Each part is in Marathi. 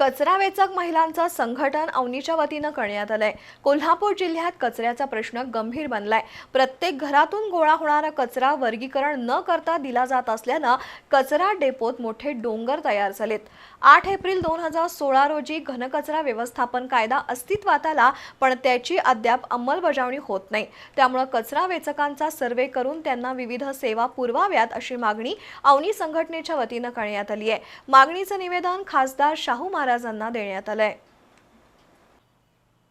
कचरा वेचक महिलांचं संघटन अवनीच्या वतीनं करण्यात आलंय. कोल्हापूर जिल्ह्यात कचऱ्याचा प्रश्न गंभीर बनलाय. प्रत्येक घरातून गोळा होणारा कचरा वर्गीकरण न करता दिला जात असल्यानं कचरा डेपोत मोठे डोंगर तयार झालेत. आठ एप्रिल दोन हजार सोळा रोजी घनकचरा व्यवस्थापन कायदा अस्तित्वात आला पण त्याची अद्याप अंमलबजावणी होत नाही. त्यामुळे कचरा वेचकांचा सर्वे करून त्यांना विविध सेवा पुरवाव्यात अशी मागणी अवनी संघटनेच्या वतीनं करण्यात आली आहे मागणीचं निवेदन खासदार शाहू महाराजांना देण्यात आलंय.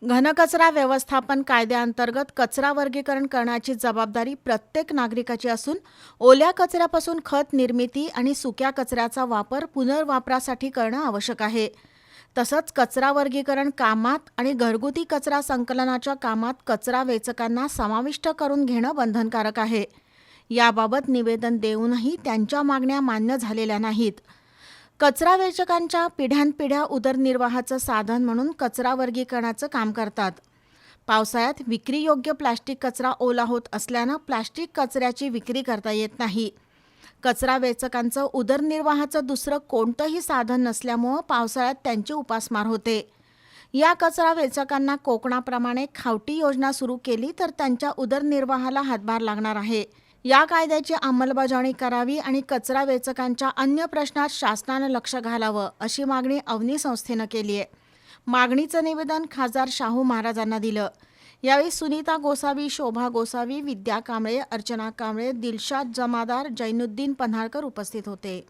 घनकचरा व्यवस्थापन कायद्याअंतर्गत कचरा वर्गीकरण करण्याची जबाबदारी प्रत्येक नागरिकाची असून ओल्या कचऱ्यापासून खत निर्मिती आणि सुक्या कचऱ्याचा वापर पुनर्वापरासाठी करणं आवश्यक आहे. तसंच कचरा वर्गीकरण कामात आणि घरगुती कचरा संकलनाच्या कामात कचरा वेचकांना समाविष्ट करून घेणं बंधनकारक आहे. याबाबत निवेदन देऊनही त्यांच्या मागण्या मान्य झालेल्या नाहीत. कचरा वेचकांच्या पिढ्यानपिढ्या उदरनिर्वाहाचं साधन म्हणून कचरा वर्गीकरणाचं काम करतात. पावसाळ्यात विक्रीयोग्य प्लास्टिक कचरा ओला होत असल्यानं प्लास्टिक कचऱ्याची विक्री करता येत नाही. कचरा वेचकांचं उदरनिर्वाहाचं दुसरं कोणतंही साधन नसल्यामुळं पावसाळ्यात त्यांची उपासमार होते. या कचरा वेचकांना कोकणाप्रमाणे खावटी योजना सुरू केली तर त्यांच्या उदरनिर्वाहाला हातभार लागणार आहे. या कायद्याची अंमलबजावणी करावी आणि कचरा वेचकांच्या अन्य प्रश्नात शासनानं लक्ष घालावं अशी मागणी अवनी संस्थेनं केली आहे. मागणीचं निवेदन खासदार शाहू महाराजांना दिलं. यावेळी सुनीता गोसावी शोभा गोसावी विद्या कांबळे अर्चना कांबळे दिलशाद जमादार जैनुद्दीन पन्हाळकर उपस्थित होते.